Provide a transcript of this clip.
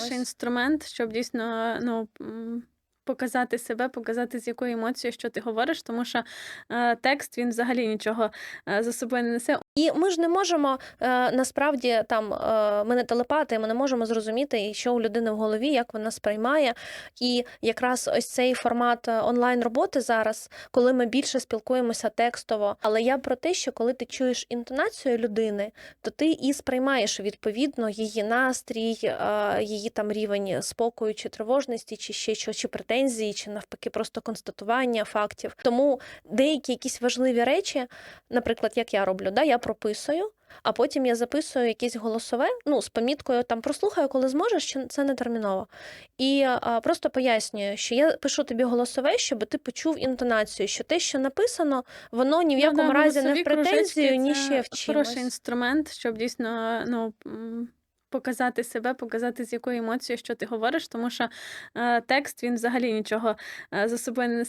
Хороший інструмент, щоб дійсно ну, показати себе, показати, з якою емоцією, що ти говориш, тому що е, текст він взагалі нічого е, за собою не несе. І ми ж не можемо е, насправді там е, ми не телепати, ми не можемо зрозуміти, що у людини в голові, як вона сприймає. І якраз ось цей формат онлайн роботи зараз, коли ми більше спілкуємося текстово. Але я про те, що коли ти чуєш інтонацію людини, то ти і сприймаєш відповідно її настрій, е, її там рівень спокою чи тривожності, чи ще що, чи претензії, чи навпаки, просто констатування фактів. Тому деякі якісь важливі речі, наприклад, як я роблю, да, я прописую. А потім я записую якесь голосове, ну, з поміткою там прослухаю, коли зможеш, що це не терміново. І а, просто пояснюю, що я пишу тобі голосове, щоб ти почув інтонацію, що те, що написано, воно ні в якому Ну, да, разі не в претензію, ні ще в чимось. Хороший інструмент, щоб дійсно ну, показати себе, показати, з якою емоцією, що ти говориш, тому що е, текст він взагалі нічого е, за собою не несе.